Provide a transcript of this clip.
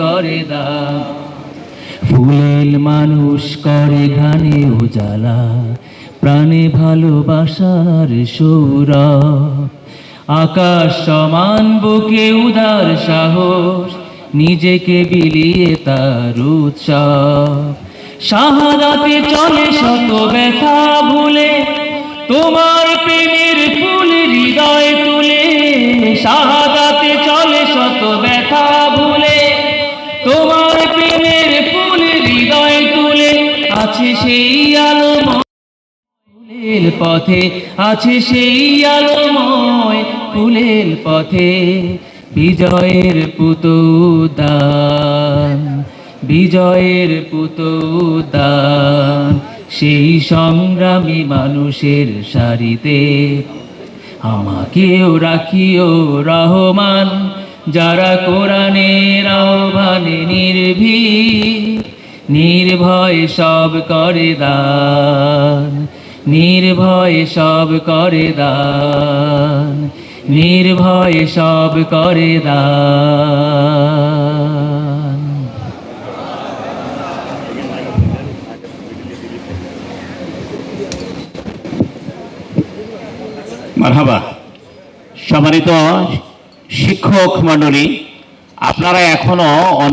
করে দা ফুলেল মানুষ করে ঘানে উজালা, প্রাণে ভালোবাসার সৌরভ আকাশ সমান, বুকে উদার সাহস, নিজেকে বিলিয়ে তার উৎসব। শাহাদাতে চলে শত ব্যথা ভুলে, তোমার প্রেমের ফুল হৃদয় তুলে। শাহাদাতে চলে শত ব্যথা আছে সেই আলো ফুলের পথে আছে সেই আলোময় ফুলের পথে, বিজয়ের পুতদান বিজয়ের পুতদান, সেই সংগ্রামী মানুষের সারিতে। আমাকেও রাখিও রহমান, যারা কোরআনের নির্ভয় সব করে দান, নির্ভয় সব করে দান, নির্ভয় সব করে দান। মারহাবা, সম্মানিত শিক্ষক মণ্ডলী, আপনারা এখনও